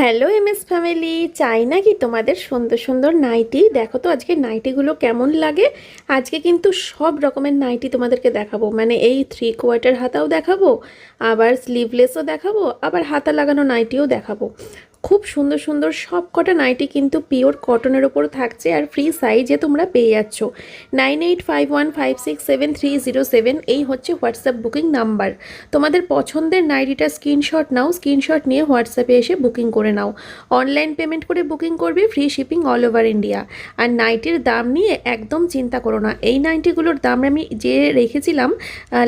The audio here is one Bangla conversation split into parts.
হ্যালো এম এস ফ্যামিলি চাই না কি তোমাদের সুন্দর সুন্দর নাইটি? দেখো তো আজকে নাইটিগুলো কেমন লাগে। আজকে কিন্তু সব রকমের নাইটি তোমাদেরকে দেখাবো। মানে এই থ্রি কোয়ার্টার হাতাও দেখাবো, আবার স্লিভলেসও দেখাবো, আবার হাতা লাগানো নাইটিও দেখাবো। খুব সুন্দর সুন্দর সব কটা নাইটি কিন্তু পিওর কটনের ওপর থাকছে আর ফ্রি সাইজে তোমরা পেয়ে যাচ্ছ। Nine eight five one five six seven three zero seven এই হচ্ছে হোয়াটসঅ্যাপ বুকিং নাম্বার। তোমাদের পছন্দের নাইটিটা স্ক্রিনশট নাও স্ক্রিনশট নিয়ে হোয়াটসঅ্যাপে এসে বুকিং করে নাও। অনলাইন পেমেন্ট করে বুকিং করবে free shipping all over India আর নাইটির দাম নিয়ে একদম চিন্তা করো না। এই নাইটিগুলোর দাম আমি যে রেখেছিলাম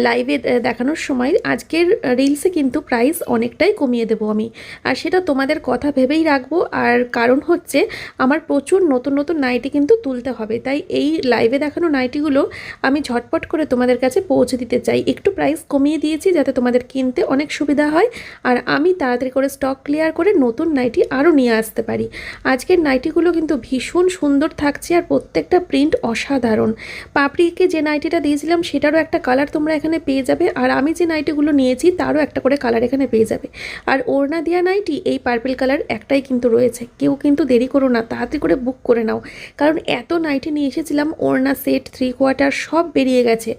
লাইভে দেখানোর সময়, আজকের রিলসে কিন্তু প্রাইস অনেকটাই কমিয়ে দেবো আমি। আর সেটা তোমাদের কথা ভেবেই রাখব। আর কারণ হচ্ছে, আমার প্রচুর নতুন নতুন নাইটি কিন্তু তুলতে হবে। তাই এই লাইভে দেখানো নাইটিগুলো আমি ঝটপট করে তোমাদের কাছে পৌঁছে দিতে চাই। একটু প্রাইস কমিয়ে দিয়েছি যাতে তোমাদের কিনতে অনেক সুবিধা হয়। আর আমি তাড়াতাড়ি করে স্টক ক্লিয়ার করে নতুন নাইটি আরও নিয়ে আসতে পারি। আজকের নাইটিগুলো কিন্তু ভীষণ সুন্দর থাকছে আর প্রত্যেকটা প্রিন্ট অসাধারণ। পাপড়িকে যে নাইটিটা দিয়েছিলাম সেটারও একটা কালার তোমরা এখানে পেয়ে যাবে। আর আমি যে নাইটিগুলো নিয়েছি তারও একটা করে কালার এখানে পেয়ে যাবে। আর ওড়না দেওয়া নাইটি এই পার্পল কালার একটাই কিন্তু রয়েছে। কেউ কিন্তু দেরি করো না, তাড়াতাড়ি করে বুক করে নাও। কারণ এত নাইটি নিয়ে এসেছিলাম, ওড়না সেট থ্রি কোয়ার্টার সব বেরিয়ে গেছে।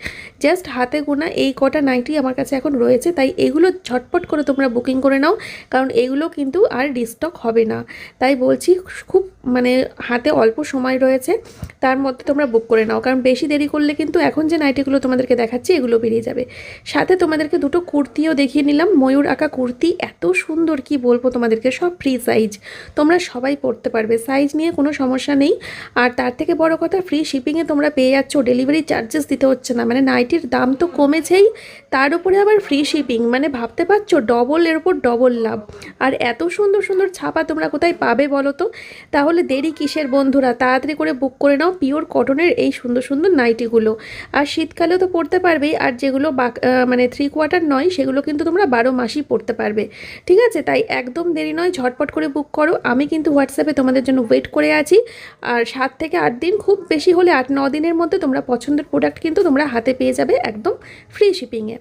জাস্ট হাতে গোনা এই কটা নাইটি আমার কাছে এখন রয়েছে, তাই এগুলো ঝটপট করে তোমরা বুকিং করে নাও, কারণ এগুলো কিন্তু আর ডিস্টক হবে না। তাই বলছি, খুব মানে হাতে অল্প সময় রয়েছে, তার মধ্যে তোমরা বুক করে নাও। কারণ বেশি দেরি করলে কিন্তু এখন যে নাইটিগুলো তোমাদেরকে দেখাচ্ছি, এগুলো বেরিয়ে যাবে। সাথে তোমাদেরকে দুটো কুর্তিও দেখিয়ে নিলাম। ময়ূর আঁকা কুর্তি এত সুন্দর, কি বলব তোমাদেরকে? সব সাইজ। তোমরা সবাই পড়তে পারবে। সাইজ নিয়ে কোনো সমস্যা নেই। আর তার থেকে বড় কথা, ফ্রি শিপিংয়ে তোমরা পেয়ে যাচ্ছ। ডেলিভারি চার্জেস দিতে হচ্ছে না। মানে নাইটির দাম তো কমেছেই। তার উপরে আবার ফ্রি শিপিং। মানে ভাবতে পারছ, ডবল এর উপর ডবল লাভ। আর এত সুন্দর সুন্দর ছাপা তোমরা কোথায় পাবে বলো তো? তাহলে দেরি কিসের বন্ধুরা? তাড়াতাড়ি করে বুক করে নাও পিওর কটনের এই সুন্দর সুন্দর নাইটিগুলো। আর শীতকালেও তো পড়তে পারবেই আর যেগুলো মানে থ্রি কোয়ার্টার নয়, সেগুলো কিন্তু তোমরা বারো মাসই পড়তে পারবে। ঠিক আছে? তাই একদম দেরি নয়। ঝটপট করে বুক করো। আমি কিন্তু হোয়াটসঅ্যাপে তোমাদের জন্য ওয়েট করে আছি। আর সাত থেকে আট দিন খুব বেশি হলে আট, ন দিনের মধ্যে তোমরা পছন্দের প্রোডাক্ট কিন্তু তোমরা হাতে পেয়ে যাবে একদম ফ্রি শিপিংয়ে